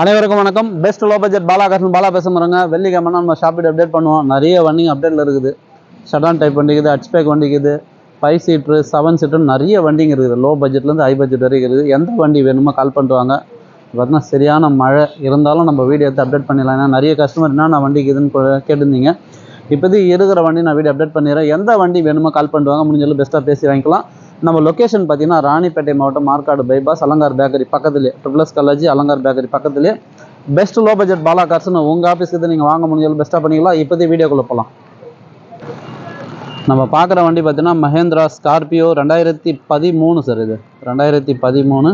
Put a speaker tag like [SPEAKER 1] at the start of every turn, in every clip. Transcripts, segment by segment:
[SPEAKER 1] அனைவருக்கும் வணக்கம். Best low budget Balakasan Bala பேச போகிறாங்க வெள்ளிக்கிழமை நம்ம ஷாப்பிட் அப்டேட் பண்ணுவோம். நிறைய வண்டி அப்டேட்டில் இருக்குது. ஷடான் டைப் வண்டிக்குது ஹட்ச்பேக் வண்டிக்குது ஃபைவ் சீட்ரு செவன் சீட்ரு நிறைய வண்டிங்க இருக்குது. லோ பட்ஜெட்லேருந்து ஹை பட்ஜெட் வரைக்கும் இருக்குது. எந்த வண்டி வேணுமோ கால் பண்ணுவாங்க பார்த்தீங்கன்னா சரியான மழை. இருந்தாலும் நம்ம வீடியோ எடுத்து அப்டேட் பண்ணிடலாம். ஏன்னா நிறைய கஸ்டமர் என்னென்ன வண்டி இதுன்னு கேட்டிருந்தீங்க. இப்போதைக்கு இருக்கிற வண்டி நான் வீடியோ அப்டேட் பண்ணிடுறேன். எந்த வண்டி வேணுமோ கால் பண்ணுவாங்க வாங்க முடிஞ்சாலும் பெஸ்ட்டாக பேசி வாங்கிக்கலாம். நம்ம லொக்கேஷன் பார்த்தீங்கன்னா ராணிப்பேட்டை மாவட்டம் மார்க்காடு பைபாஸ் அலங்கார் பேக்கரி பக்கத்துலேயே triple S college Alankar bakery பக்கத்துலேயே பெஸ்ட் லோ பட்ஜெட் பாலா கார்ஸ்னு உங்கள் ஆஃபீஸ்க்கு நீங்கள் வாங்க முடிஞ்சாலும் பெஸ்ட்டாக பண்ணிக்கலாம். இப்போதே வீடியோக்குள்ளே போகலாம் நம்ம பார்க்குற வண்டி பார்த்தீங்கன்னா மஹேந்திரா ஸ்கார்பியோ ரெண்டாயிரத்தி பதிமூணு சார் இது. ரெண்டாயிரத்தி பதிமூணு.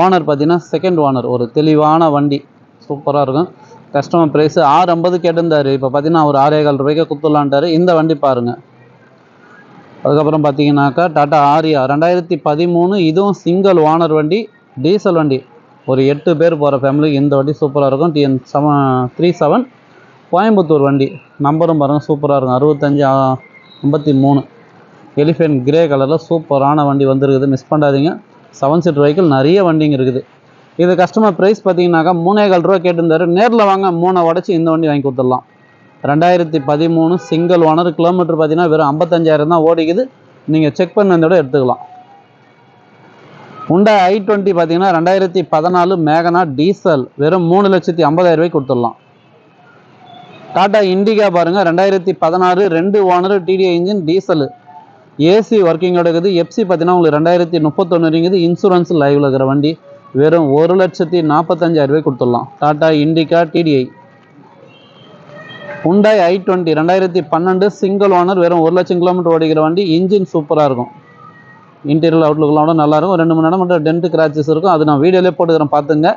[SPEAKER 1] ஓனர் பார்த்தீங்கன்னா செகண்ட் ஓனர் ஒரு தெளிவான வண்டி. சூப்பராக இருக்கும். கஸ்டமர் ப்ரைஸ் ஆறு ஐம்பது கேட்டிருந்தார் இப்போ பார்த்தீங்கன்னா ஒரு ஆறே கால் ரூபாய்க்கு குத்துலான்ட்டாரு இந்த வண்டி பாருங்கள் அதுக்கப்புறம் பார்த்தீங்கன்னாக்கா டாட்டா ஆரியா ரெண்டாயிரத்தி பதிமூணு இதுவும் சிங்கிள் ஓனர் வண்டி டீசல் வண்டி. ஒரு எட்டு பேர் போகிற ஃபேமிலிக்கு இந்த வண்டி சூப்பராக இருக்கும். TN seven three seven Coimbatore வண்டி. நம்பரும் பாருங்கள் சூப்பராக இருக்கும். அறுபத்தஞ்சி ஐம்பத்தி மூணு. எலிஃபென்ட் கிரே கலரில் சூப்பரான வண்டி வந்துருக்குது. மிஸ் பண்ணாதீங்க. செவன் சீட் வெஹிக்கிள் நிறைய வண்டிங்க இருக்குது. இது கஸ்டமர் ப்ரைஸ் பார்த்தீங்கன்னாக்கா மூணே கால் ரூபா கேட்டிருந்தாரு. நேரில் வாங்க மூணை உடச்சி இந்த வண்டி வாங்கி கொடுத்துடலாம். ரெண்டாயிரத்தி பதிமூணு சிங்கிள் ஓனர் கிலோமீட்டர் பார்த்தீங்கன்னா வெறும் ஐம்பத்தஞ்சாயிரம் தான் ஓடிக்குது. நீங்கள் செக் பண்ண எடுத்துக்கலாம். உண்டா ஐ டுவெண்ட்டி பார்த்தீங்கன்னா ரெண்டாயிரத்தி பதினாலு மேகனா டீசல் வெறும் மூணு லட்சத்தி ஐம்பதாயிரம் ரூபாய்க்கு கொடுத்துடலாம். டாடா இண்டிகா பாருங்கள் ரெண்டாயிரத்தி பதினாறு ரெண்டு owner TDI engine diesel AC ஒர்க்கிங்கோட இருக்குது. எஃப்சி பார்த்தீங்கன்னா உங்களுக்கு ரெண்டாயிரத்தி முப்பத்தொன்று இன்சூரன்ஸ் லைவில் இருக்கிற வண்டி வெறும் ஒரு லட்சத்தி நாற்பத்தஞ்சாயிரம் ரூபாய் கொடுத்துடலாம். டாடா இண்டிகா டிடிஐ உண்டாய் ஐ டுவெண்ட்டி ரெண்டாயிரத்தி பன்னெண்டு சிங்கிள் ஓனர் வெறும் ஒரு லட்சம் கிலோமீட்டர் ஓடிக்கிற வண்டி இன்ஜின் சூப்பராக இருக்கும். இன்டீரியல் அவுட்லுக்கெல்லாம் கூட நல்லா இருக்கும். ரெண்டு மணி நேரம் மட்டும் டென்ட் கிராச்சஸ் இருக்கும். அது நான் வீடியோலேயே போட்டுக்கிறேன் பார்த்துங்க.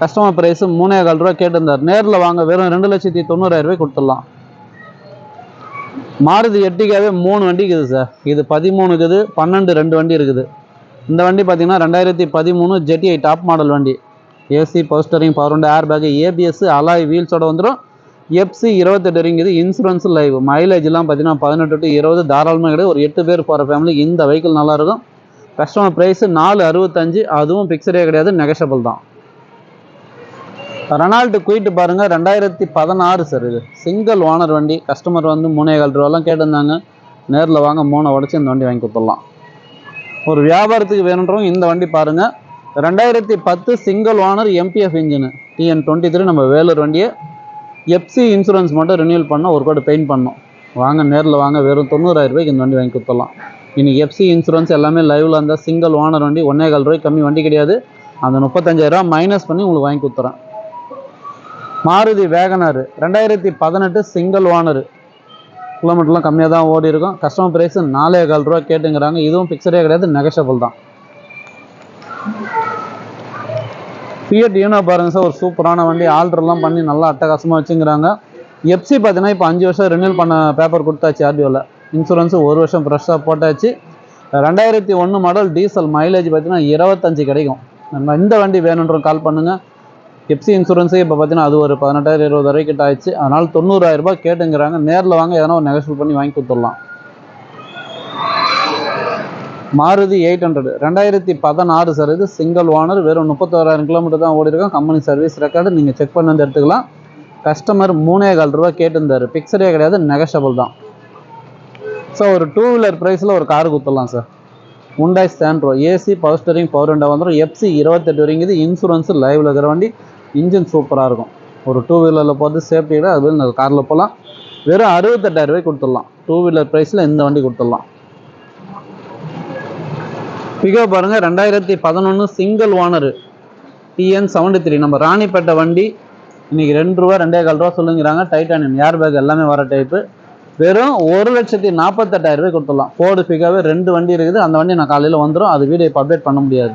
[SPEAKER 1] கஸ்டமர் ப்ரைஸு மூணே கால் ரூபா கேட்டிருந்தார். நேரில் வாங்க வெறும் ரெண்டு லட்சத்தி தொண்ணூறாயிரம் ரூபாய் கொடுத்துடலாம். மாருதி எட்டிக்காவே மூணு வண்டி இருக்குது சார் இது பதிமூணு இருக்குது பன்னெண்டு ரெண்டு வண்டி இருக்குது. இந்த வண்டி பார்த்தீங்கன்னா ரெண்டாயிரத்தி பதிமூணு ஜெட்டிஐ டாப் மாடல் வண்டி. AC power steering power window air bag ABS alloy வீல்ஸோட வந்துடும் எஃப்சி இருபத்தெட்டு இறங்கியது இன்சூரன்ஸ் லைவ் மைலேஜ்லாம் பார்த்தீங்கன்னா பதினெட்டு டு இருபது தாராளமாக கிடையாது. ஒரு எட்டு பேர் போகிற ஃபேமிலி இந்த வெஹிக்கிள் நல்லாயிருக்கும் கஸ்டமர் ப்ரைஸு நாலு அறுபத்தஞ்சு அதுவும் பிக்சரே கிடையாது நெகஷபிள் தான். ரெனால்டு குயிட்டு பாருங்க ரெண்டாயிரத்தி பதினாறு சார் இது. சிங்கிள் ஓனர் வண்டி கஸ்டமர் வந்து மூணே கால் ரூபாலாம் கேட்டிருந்தாங்க. நேரில் வாங்க மூணை உடச்சி இந்த வண்டி வாங்கி கொடுத்துடலாம். ஒரு வியாபாரத்துக்கு வேணுன்றவங்க இந்த வண்டி பாருங்கள் ரெண்டாயிரத்தி பத்து single owner MBF engine TN twenty three நம்ம வேலூர் வண்டியை எஃப்சி இன்சூரன்ஸ் மட்டும் ரினியூல் பண்ணால் ஒரு கோடி பெயிண்ட் பண்ணோம் வாங்க நேரில் வாங்க வெறும் தொண்ணூறாயிரம் ரூபாய்க்கு இந்த வண்டி வாங்கி கொடுத்துடலாம். இன்றைக்கி எஃப்சி இன்சூரன்ஸ் எல்லாமே லைவில் இருந்தால் சிங்கிள் ஓனர் வண்டி ஒன்னே கால் ரூபாய் கம்மி வண்டி கிடையாது. அந்த முப்பத்தஞ்சாயிரம் மைனஸ் பண்ணி உங்களுக்கு வாங்கி கொடுத்துறேன். மாருதி வேகனார் ரெண்டாயிரத்தி பதினெட்டு சிங்கிள் ஓனர் கிலோமீட்டர்லாம் கம்மியாக தான் ஓடி இருக்கும் கஸ்டமர் ப்ரைஸ் நாலே கால் ரூபா கேட்டுங்கிறாங்க. இதுவும் பிக்சரே கிடையாது நெகஷபிள் தான். ஃபியட் யூனோ பாருங்க சார் ஒரு சூப்பரான வண்டி. ஆல்ட்ரெல்லாம் பண்ணி நல்லா அட்டகாசமாக வச்சுங்கிறாங்க. எஃப்சி பார்த்தீங்கன்னா இப்போ அஞ்சு வருஷம் ரினியூல் பண்ண பேப்பர் கொடுத்தாச்சு ஆர்டிஓவில் இன்சூரன்ஸு ஒரு வருஷம் ஃப்ரெஷ்ஷாக போட்டாச்சு. ரெண்டாயிரத்தி ஒன்று மாடல் டீசல் மைலேஜ் பார்த்தீங்கன்னா இருபத்தஞ்சு கிடைக்கும். நம்ம இந்த வண்டி வேணுன்ற கால் பண்ணுங்கள் எஃப்சி இன்சூரன்ஸே இப்போ பார்த்தீங்கன்னா அது ஒரு பதினெட்டாயிரம் இருபதாயிரம் கிட்ட ஆயிடுச்சு. அதனால் தொண்ணூறாயிரம் ரூபாய் கேட்டுங்கிறாங்க. நேரில் வாங்க எதனா ஒரு நெகோஷியல் பண்ணி வாங்கி கொடுத்துடலாம். மாருதி எயிட் ஹண்ட்ரட் ரெண்டாயிரத்தி பதினாறு சார் இது சிங்கிள் ஓனர் வெறும் முப்பத்தோராயிரம் கிலோமீட்டர் தான் ஓடிருக்கோம் கம்பெனி சர்வீஸ் ரெக்கார்டு நீங்கள் செக் பண்ணி வந்து எடுத்துக்கலாம். கஸ்டமர் மூணே கால் ரூபா கேட்டிருந்தார். பிக்சரே கிடையாது நெகஷபிள் தான். ஸோ ஒரு டூ வீலர் ப்ரைஸில் ஒரு car குத்தலாம் sir Hyundai Santro AC power steering power ரெண்டாக வந்துடும் எஃப்சி இருபத்தெட்டு வரைங்குது இன்சூரன்ஸ் லைவில் இருக்கிற வண்டி இன்ஜின் சூப்பராக இருக்கும். ஒரு டூ வீலரில் போகிறது சேஃப்டி விட அது காரில் போகலாம் வெறும் அறுபத்தெட்டாயிரம் ரூபாய் கொடுத்துடலாம். டூ வீலர் ப்ரைஸில் இந்த வண்டி கொடுத்துடலாம். பிகோ பாருங்க ரெண்டாயிரத்தி பதினொன்று single owner TN seventy three நம்ம ராணிப்பேட்டை வண்டி இன்னைக்கு ரெண்டு ரூபா ரெண்டே கால் ரூபா சொல்லுங்கிறாங்க. டைட்டானியம் ஏர் பேக் எல்லாமே வர டைப்பு வெறும் ஒரு லட்சத்தி நாற்பத்தெட்டாயிரம் ரூபாய் கொடுத்துடலாம். ஃபோர்டு பிகாவே ரெண்டு வண்டி இருக்குது. அந்த வண்டி நான் காலையில் வந்துடும் அது வீடியோ இப்போ அப்டேட் பண்ண முடியாது.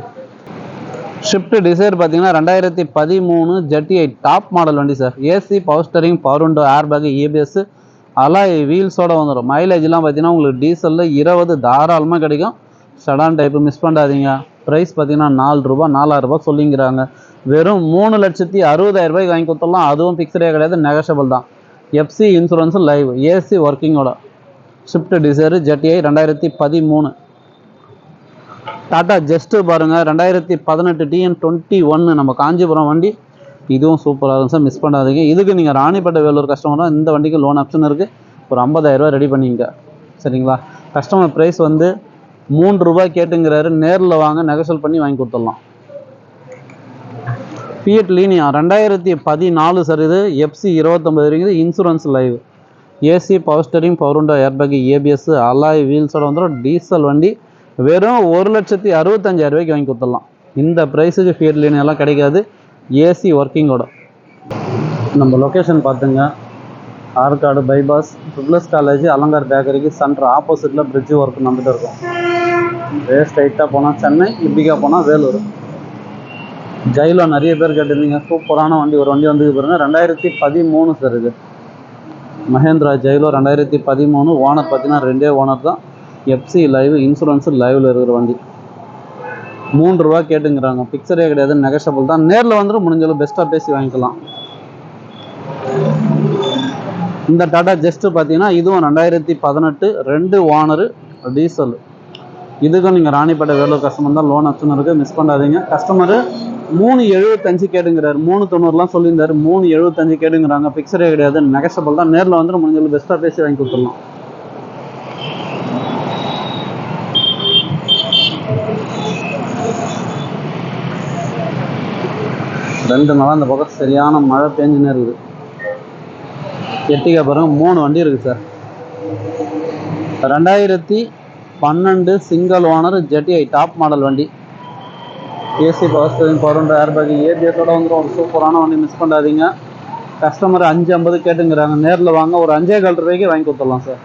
[SPEAKER 1] ஷிஃப்ட் டிசைர் பார்த்தீங்கன்னா ரெண்டாயிரத்தி பதிமூணு ஜெட்டி டாப் மாடல் வண்டி sir AC power steering power window air bag EPS alloy வீல்ஸோட வந்துடும் மைலேஜ்லாம் பார்த்தீங்கன்னா உங்களுக்கு டீசலில் இருபது தாராளமாக கிடைக்கும். சடான் டைப்பு மிஸ் பண்ணாதீங்க. ப்ரைஸ் பார்த்தீங்கன்னா நாலு ரூபா நாலாயிரம் ரூபா சொல்லிங்கிறாங்க. வெறும் மூணு லட்சத்தி அறுபதாயிரம் ரூபாய்க்கு வாங்கி கொடுத்துடலாம் அதுவும் ஃபிக்ஸ்டே கிடையாது நெகஷபிள் தான். எஃப்சி இன்சூரன்ஸு லைவ் ஏசி ஒர்க்கிங்கோட ஷிஃப்ட் டிசைரு ஜெட்டிஐ ரெண்டாயிரத்தி பதிமூணு. டாட்டா ஜஸ்ட்டு பாருங்கள் ரெண்டாயிரத்தி பதினெட்டு டிஎன் டுவெண்ட்டி ஒன்று நம்ம காஞ்சிபுரம் வண்டி. இதுவும் சூப்பராக இருக்கும் சார் மிஸ் பண்ணாதீங்க. இதுக்கு நீங்கள் ராணிப்பேட்டை வேலூர் கஸ்டமராக இந்த வண்டிக்கு லோன் ஆப்ஷன் இருக்குது ஒரு ஐம்பதாயிரரூவா ரெடி பண்ணிங்க சரிங்களா? கஸ்டமர் ப்ரைஸ் வந்து மூன்று ரூபாய் கேட்டுங்கிறாரு. நேரில் வாங்க நெகசல் பண்ணி வாங்கி கொடுத்துடலாம். ஃபியட் லீனியா ரெண்டாயிரத்தி பதினாலு சார் இது. எஃப்சி இருபத்தொம்பது இருக்குது. Insurance live AC power steering power window airbag ABS alloy வீல்ஸோட வந்துடும் டீசல் வண்டி வெறும் ஒரு லட்சத்தி அறுபத்தஞ்சாயிரம் ரூபாய்க்கு வாங்கி கொடுத்துடலாம். இந்த ப்ரைஸுக்கு ஃபியட் லீனியெல்லாம் கிடைக்காது. ஏசி ஒர்க்கிங்கோட நம்ம லொக்கேஷன் பார்த்துங்க. Arcot bypass triple S college Alankar பேக்கரிக்கு centre ஆப்போசிட்டில் பிரிட்ஜ் ஒர்க் நடந்துட்டு இருக்கும். அதே ஸ்ட்ரைட்டாக போனால் சென்னை இப்படிக்கா போனால் வேலூர். ஜெயிலோ நிறைய பேர் கேட்டிருந்தீங்க. சூப்பரான வண்டி ஒரு வண்டி வந்து பாருங்க. ரெண்டாயிரத்தி பதிமூணு சார் இது. மஹேந்திரா ஜெயிலோ ரெண்டாயிரத்தி பதிமூணு. ஓனர் பார்த்தீங்கன்னா ரெண்டே ஓனர் தான். எஃப்சி லைவ் இன்சூரன்ஸு லைவில் இருக்கிற வண்டி. மூன்று ரூபா கேட்டுங்கிறாங்க. பிக்சரே கிடையாது நெகஷபிள் தான். நேரில் வந்துட்டு முடிஞ்சளவு பெஸ்ட்டாக பேசி வாங்கிக்கலாம். இந்த டாடா ஜெஸ்ட்டு பார்த்தீங்கன்னா இதுவும் ரெண்டாயிரத்தி பதினெட்டு ரெண்டு ஓனரு டீசல். இதுக்கும் நீங்கள் ராணிப்பேட்டை வேலூர் கஸ்டமர் தான் லோன் ஆப்ஷன் இருக்குது மிஸ் பண்ணாதீங்க. கஸ்டமரு மூணு எழுபத்தஞ்சு கேடுங்கிறார் மூணு தொண்ணூறுலாம் சொல்லியிருந்தாரு. மூணு எழுபத்தஞ்சு கேடுங்கிறாங்க பிக்சரே கிடையாது. நெகசபிள் தான். நேரில் வந்து முடிஞ்சளவு பெஸ்ட்டாக பேசி வாங்கி கொடுத்துடலாம். ரெண்டு நாளாக அந்த பக்கம் சரியான மழை பெஞ்சுன்னு இருக்குது. எட்டிகா பாருங்க. மூணு வண்டி இருக்குது சார். ரெண்டாயிரத்தி பன்னெண்டு single owner ZDI top model வண்டி. AC power steering power window airbag ஏபிஎஸோட வந்துடும் ஒரு சூப்பரான வண்டி மிஸ் பண்ணாதீங்க. கஸ்டமர் அஞ்சு ஐம்பது கேட்டுங்கிறாங்க. நேரில் வாங்க. ஒரு அஞ்சே கால் ரூபாய்க்கு வாங்கி கொடுத்துடலாம் சார்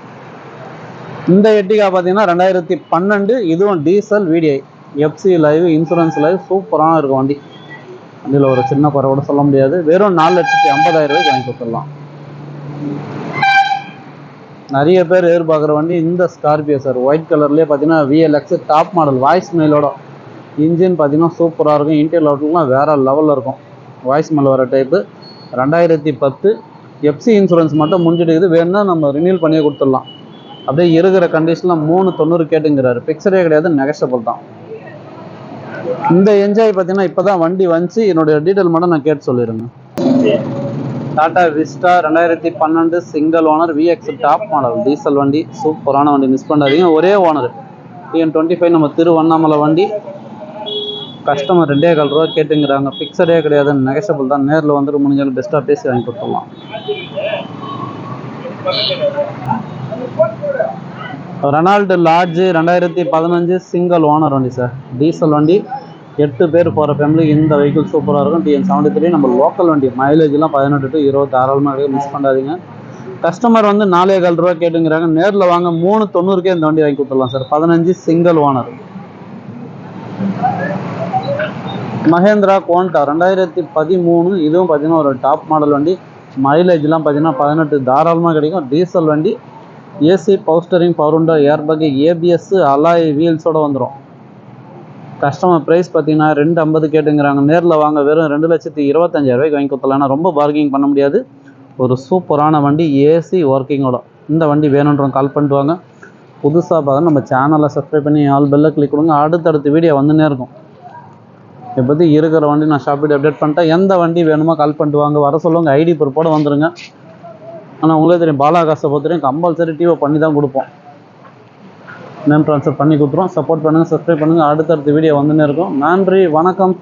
[SPEAKER 1] இந்த எட்டிகா பார்த்தீங்கன்னா ரெண்டாயிரத்தி பன்னெண்டு. இதுவும் diesel VDI FC live insurance live சூப்பரான இருக்கும் வண்டி. வண்டியில் ஒரு சின்ன குறை கூட சொல்ல முடியாது. வெறும் நாலு லட்சத்தி ஐம்பதாயிரம் ரூபாய்க்கு வாங்கி கொடுத்துடலாம். நிறைய பேர் எதிர்பார்க்குற வண்டி இந்த ஸ்கார்பியோ சார் ஒயிட் கலர்லேயே பார்த்தீங்கன்னா விஎல்எக்ஸ் டாப் மாடல் வாய்ஸ் மெயிலோட இன்ஜின் பார்த்தீங்கன்னா சூப்பராக இருக்கும். இன்டீரியல் அவுட்லாம் வேறு லெவலில் இருக்கும். வாய்ஸ் மேல் வர டைப்பு ரெண்டாயிரத்தி பத்து எஃப்சி இன்சூரன்ஸ் மட்டும் முடிஞ்சிடுது வேணும்னா நம்ம ரினியூல் பண்ணியே கொடுத்துடலாம். அப்படியே இருக்கிற கண்டிஷனில் மூணு தொண்ணூறு கேட்டுங்கிறாரு. பிக்சரே கிடையாது நெகஷபிள் தான். இந்த என்ஜாய் பார்த்தீங்கன்னா இப்போ தான் வண்டி வந்துச்சு. என்னுடைய டீட்டெயில் மட்டும் நான் கேட்டு சொல்லிடுங்க டாடா விஸ்டா ரெண்டாயிரத்தி பன்னெண்டு single owner VX top model diesel வண்டி சூப்பரான வண்டி. மிஸ் பண்ணாதீங்க ஒரே ஓனர் டிஎன் டுவெண்ட்டி ஃபைவ் நம்ம திருவண்ணாமலை வண்டி. கஸ்டமர் ரெண்டே கால் ரூபா கேட்டுங்கிறாங்க. ஃபிக்ஸடே கிடையாது நெகஷபிள் தான். நேரில் வந்துட்டு முடிஞ்சாலும் பெஸ்ட்டாக பேசி வாங்கி கொடுத்துடலாம். ரெனால்டு லாட்ஜு ரெண்டாயிரத்தி பதினஞ்சு சிங்கிள் ஓனர் வண்டி சார் டீசல் வண்டி. எட்டு பேர் போகிற ஃபேமிலி இந்த வெஹிக்கிள் சூப்பராக இருக்கும். டிஎன் செவன்ட்டி த்ரீ நம்ம லோக்கல் வண்டி. மைலேஜ்லாம் பதினெட்டு டு இருபது தாராளமாக மிஸ் பண்ணாதீங்க. கஸ்டமர் வந்து நாலே கால் ரூபா கேட்டுங்கிறாங்க. நேரில் வாங்க மூணு தொண்ணூறுக்கே இந்த வண்டி வாங்கி கொடுத்துடலாம் சார். பதினஞ்சு சிங்கிள் ஓனர் மகேந்திரா கோண்டா ரெண்டாயிரத்தி பதிமூணு இதுவும் பார்த்தீங்கன்னா ஒரு டாப் மாடல் வண்டி. மைலேஜ்லாம் பார்த்தீங்கன்னா பதினெட்டு தாராளமாக கிடைக்கும். டீசல் வண்டி. AC power steering power window airbag ABS alloy வீல்ஸோட வந்துடும் கஸ்டமர் ப்ரைஸ் பார்த்தீங்கன்னா ரெண்டு ஐம்பது கேட்டுங்கிறாங்க. நேரில் வாங்க வெறும் ரெண்டு லட்சத்தி இருபத்தஞ்சாயிரூவாய்க்கு வாங்கி கொடுத்தலாம் ரொம்ப பார்கிங் பண்ண முடியாது. ஒரு சூப்பரான வண்டி ஏசி ஒர்க்கிங்கோட இந்த வண்டி வேணுன்றவங்க கால் பண்ணிட்டு வாங்க. புதுசாக பார்த்தா நம்ம சேனலை சப்ஸ்கிரைப் பண்ணி ஆல் பெல்லை கிளிக் கொடுங்க. அடுத்தடுத்த வீடியோ வந்துன்னே இருக்கும். இதை பற்றி இருக்கிற வண்டி நான் ஷாப்பிட்டு அப்டேட் பண்ணிட்டேன். எந்த வண்டி வேணுமோ கால் பண்ணிட்டு வாங்க. வர சொல்லுவாங்க. ஐடி பொறுப்போடு வந்துடுங்க ஆனால் உங்களே தெரியும். பாலா காசை பொறுத்தவரையும் கம்பல்சரி டிவை பண்ணி தான் கொடுப்போம். நேம் ட்ரான்ஸ்ஃபர் பண்ணி கொடுத்துருவோம். சப்போர்ட் பண்ணுங்கள் சப்ஸ்கிரைப் பண்ணுங்கள் அடுத்தடுத்த வீடியோ வந்துன்னு இருக்கும். நன்றி வணக்கம்.